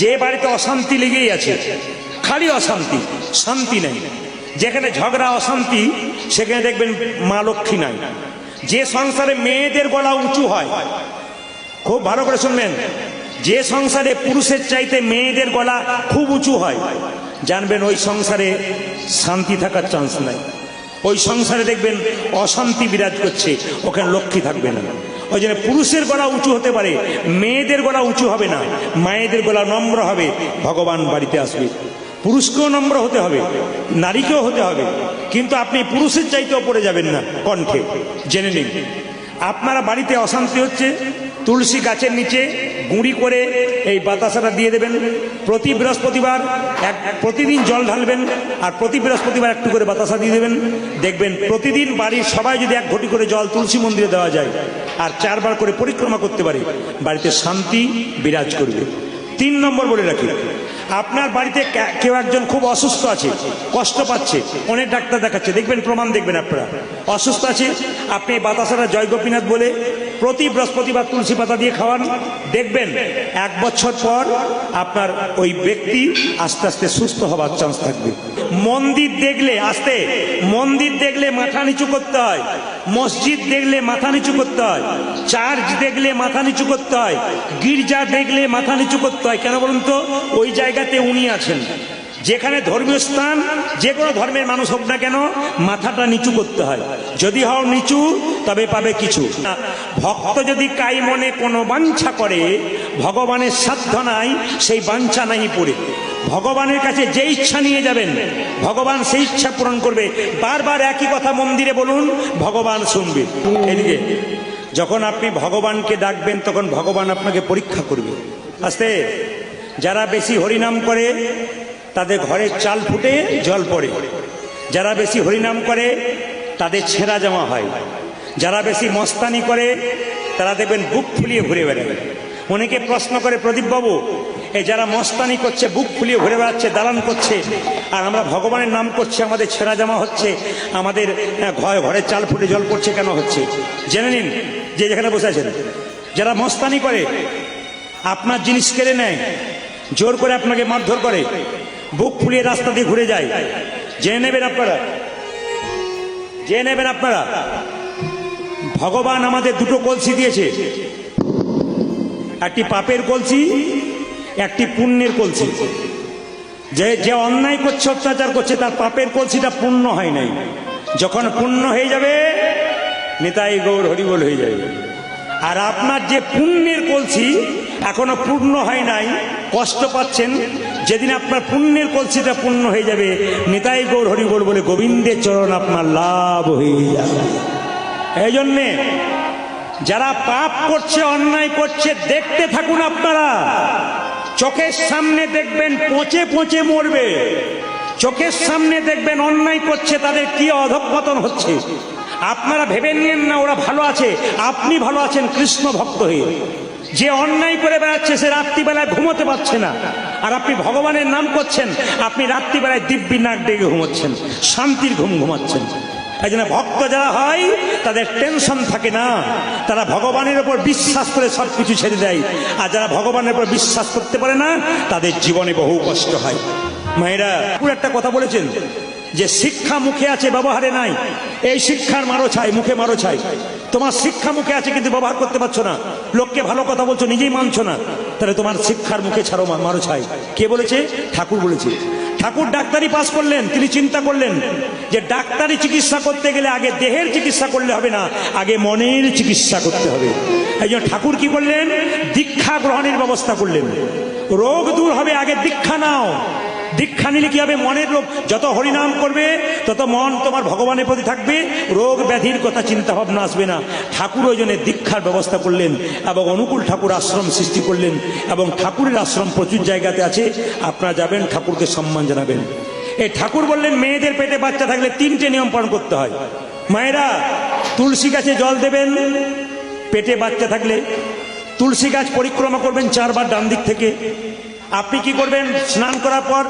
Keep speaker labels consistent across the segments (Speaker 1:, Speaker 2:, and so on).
Speaker 1: যে বাড়িতে অশান্তি লেগেই আছে, খালি অশান্তি, শান্তি নেই। যেখানে ঝগড়া, অশান্তি, সেখানে দেখবেন মা লক্ষ্মী নাই। যে সংসারে মেয়েদের গলা উঁচু হয়, খুব ভালো করে শুনবেন, যে সংসারে পুরুষের চাইতে মেয়েদের গলা খুব উঁচু হয়, জানবেন ওই সংসারে শান্তি থাকার চান্স নাই। ওই সংসারে দেখবেন অশান্তি বিরাজ করছে, ওখানে লক্ষ্মী থাকবে না। ওই জন্য পুরুষের গলা উঁচু হতে পারে, মেয়েদের গলা উঁচু হবে না, মায়েদের গলা নম্র হবে, ভগবান বাড়িতে আসবে। পুরুষকেও নম্র হতে হবে, নারীকেও হতে হবে, কিন্তু আপনি পুরুষের চাইতেও পড়ে যাবেন না কণ্ঠে, জেনে নিন। আপনারা বাড়িতে অশান্তি হচ্ছে, তুলসী গাছের নিচে গুঁড়ি করে এই বাতাসাটা দিয়ে দেবেন, প্রতি বৃহস্পতিবার এক, প্রতিদিন জল ঢালবেন, আর প্রতি বৃহস্পতিবার একটু করে বাতাসা দিয়ে দেবেন। দেখবেন প্রতিদিন বাড়ির সবাই যদি এক ঘটি করে জল তুলসী মন্দিরে দেওয়া যায় আর চারবার করে পরিক্রমা করতে পারি। বাড়িতে শান্তি বিরাজ করবে। তিন নম্বর বলে রাখি, আপনার বাড়িতে কেউ একজন খুব অসুস্থ আছে, কষ্ট পাচ্ছে, অনেক ডাক্তার দেখাচ্ছে, দেখবেন, প্রমাণ দেখবেন আপনারা। অসুস্থ আছে, আপনি বাতাসারা জয় গোপীনাথ বলে প্রতি বৃহস্পতিবার তুলসী পাতা দিয়ে খাওয়ান। দেখবেন, এক বছর পর আপনার ওই ব্যক্তি আস্তে আস্তে সুস্থ হবার চান্স থাকবে। মন্দির দেখলে, আস্তে, মন্দির দেখলে মাথা নিচু করতে হয়। মসজিদ দেখলে মাথা নিচু করতে হয়। চার্চ দেখলে মাথা নিচু করতে হয়। গির্জা দেখলে মাথা নিচু করতে হয়। কেন বলুন তো? ওই জায়গাতে উনি আছেন। যেখানে ধর্মীয় স্থান, যে কোনো ধর্মের মানুষ হোক না কেন, মাথাটা নিচু করতে হয়। যদি হও নিচু, তবে পাবে কিছু। ভক্ত যদি কাই মনে কোনো বাঞ্ছা করে, ভগবানের সাধ্য নাই, সেই বাঞ্ছা নাই পড়ে। ভগবানের কাছে যে ইচ্ছা নিয়ে যাবেন, ভগবান সেই ইচ্ছা পূরণ করবে। বারবার একই কথা মন্দিরে বলুন, ভগবান শুনবে। এদিকে, যখন আপনি ভগবানকে ডাকবেন, তখন ভগবান আপনাকে পরীক্ষা করবে। আস্তে, যারা বেশি হরিনাম করে তাদের ঘরের চাল ফুটে জল পড়ে। যারা বেশি হরিনাম করে, তাদের ছেঁড়া জামা হয়। যারা বেশি মস্তানি করে, তারা দেখবেন বুক ফুলিয়ে ঘুরে বেড়াবে অনেকে প্রশ্ন করে প্রদীপবাবু এই যারা মস্তানি করছে, বুক ফুলিয়ে ঘুরে বেড়াচ্ছে, দালান করছে, আর আমরা ভগবানের নাম করছি, আমাদের ছেঁড়া জামা হচ্ছে, আমাদের ঘরে ঘরের চাল ফুটে জল পড়ছে কেন হচ্ছে? জেনে নিন, যে যেখানে বসে আছেন। যারা মস্তানি করে, আপনার জিনিস কেড়ে নেয়, জোর করে আপনাকে মারধর করে। বুক ফুলিয়ে রাস্তা দিয়ে ঘুরে যায়। জেনে নেবেন আপনারা। জেনে নেবেন আপনারা। ভগবান আমাদের দুটো কলসি দিয়েছে। একটি পাপের কলসি, একটি পুণ্যের কলসি। যে যে অন্যায় করছে, অত্যাচার করছে, তার পাপের কলসিটা পূর্ণ হয় নাই। যখন পূর্ণ হয়ে যাবে, নিতাই গৌর হরিবল হয়ে যাবে। আর আপনার যে পুণ্যের কলসি, এখনও পূর্ণ হয় নাই, কষ্ট পাচ্ছেন যেদিন আপনার পুণ্যের কলসিটা পূর্ণ হয়ে যাবে, নিতাই গৌর হরিবল বলে গোবিন্দের চরণ আপনার লাভ হয়ে যাবে। এই জন্যে যারা পাপ করছে, অন্যায় করছে, দেখতে থাকুন আপনারা। চোখের সামনে দেখবেন পচে পচে মরবে। চোখের সামনে দেখবেন অন্যায় করছে, তাদের কি অধঃপতন হচ্ছে? আপনারা ভেবে নিন না, ওরা ভালো আছে। আপনি ভালো আছেন, কৃষ্ণ ভক্ত হয়ে। যে অন্যায় করে বেড়াচ্ছে সে রাত্রিবেলায় ঘুমোতে পারছে না। আর আপনি ভগবানের নাম করছেন, আপনি রাত্রিবেলায় দিব্যি নাক ডেকে ঘুমোচ্ছেন, শান্তির ঘুম ঘুমাচ্ছেন। এই জন্য ভক্ত যারা হয়, তাদের টেনশন থাকে না। তারা ভগবানের উপর বিশ্বাস করে সব কিছু ছেড়ে দেয়। আর যারা ভগবানের উপর বিশ্বাস করতে পারে না, তাদের জীবনে বহু কষ্ট হয়। মায়েরা, পুরো একটা কথা বলেছেন যে শিক্ষা মুখে আছে, ব্যবহারে নাই। এই শিক্ষার মারো ছাই, মুখে মারো ছাই। তোমার শিক্ষা মুখে আছে কিন্তু ব্যবহার করতে পারছ না। লোককে ভালো কথা বলছো, নিজেই মানছো না। তাহলে তোমার শিক্ষার মুখে ছাড়ো মারো ছাই। কে বলেছে? ঠাকুর বলেছে। ঠাকুর ডাক্তারি পাস করলেন, তিনি চিন্তা করলেন যে ডাক্তারি চিকিৎসা করতে গেলে আগে দেহের চিকিৎসা করলে হবে না, আগে মনের চিকিৎসা করতে হবে। এই জন্য ঠাকুর কি করলেন? দীক্ষা গ্রহণের ব্যবস্থা করলেন। রোগ দূর হবে, আগে দীক্ষা নাও। দীক্ষা নিলে কি হবে? মনের রোগ যত হরিনাম করবে, তত মন তোমার ভগবানের প্রতি থাকবে। রোগ ব্যাধির কথা চিন্তা ভাবনা আসবে না। ঠাকুর ওই জন্য দীক্ষার ব্যবস্থা করলেন এবং অনুকূল ঠাকুর আশ্রম সৃষ্টি করলেন এবং ঠাকুরের আশ্রম প্রচুর জায়গাতে আছে। আপনারা যাবেন, ঠাকুরকে সম্মান জানাবেন। এই ঠাকুর বললেন, মেয়েদের পেটে বাচ্চা থাকলে তিনটে নিয়ম পালন করতে হয়। মায়েরা, তুলসী গাছে জল দেবেন। পেটে বাচ্চা থাকলে তুলসী গাছ পরিক্রমা করবেন চারবার ডান দিক থেকে। আপনি কি করবেন? স্নান করার পর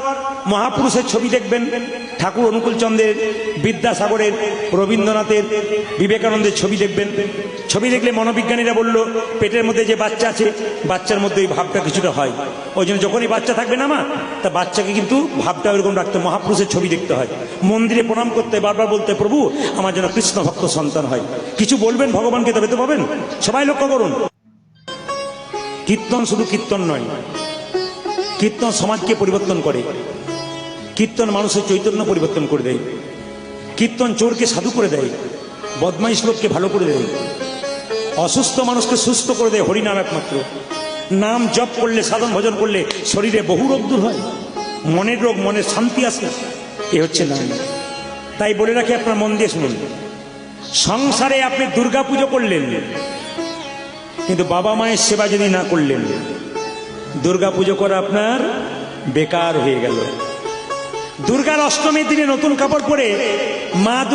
Speaker 1: মহাপুরুষের ছবি দেখবেন। ঠাকুর অনুকূল চন্দ্রের বিদ্যাসাগরের, রবীন্দ্রনাথের, বিবেকানন্দের ছবি দেখবেন। ছবি দেখলে মনোবিজ্ঞানীরা বলল, পেটের মধ্যে যে বাচ্চা আছে, বাচ্চার মধ্যে ওই ভাবটা কিছুটা হয়। ওই জন্য যখনই বাচ্চা থাকবে না মা, তা বাচ্চাকে কিন্তু ভাবটা ওইরকম রাখতে মহাপুরুষের ছবি দেখতে হয়। মন্দিরে প্রণাম করতে বারবার বলতে প্রভু, আমার যেন কৃষ্ণ ভক্ত সন্তান হয়। কিছু বলবেন ভগবানকে তবে তো পাবেন। সবাই লক্ষ্য করুন। কীর্তন শুধু কীর্তন নয় কীর্তন সমাজকে পরিবর্তন করে। কীর্তন মানুষের চৈতন্য পরিবর্তন করে দেয়। কীর্তন চোরকে সাধু করে দেয়, বদমাইশ লোককে ভালো করে দেয়। অসুস্থ মানুষকে সুস্থ করে দেয় হরিনাম একমাত্র। নাম জপ করলে, সাধন ভজন করলে শরীরে বহু রোগ দূর হয়। মনের রোগ, মনের শান্তি আসে। এ হচ্ছে নাম। তাই বলে রাখি আপনার মন দিয়ে শুনুন। সংসারে আপনি দুর্গা পুজো করলেন, কিন্তু বাবা মায়ের সেবা যদি না করলেন দুর্গা পুজো করা আপনার বেকার হয়ে গেল। দুর্গার অষ্টমীর দিনে নতুন কাপড় পরে মা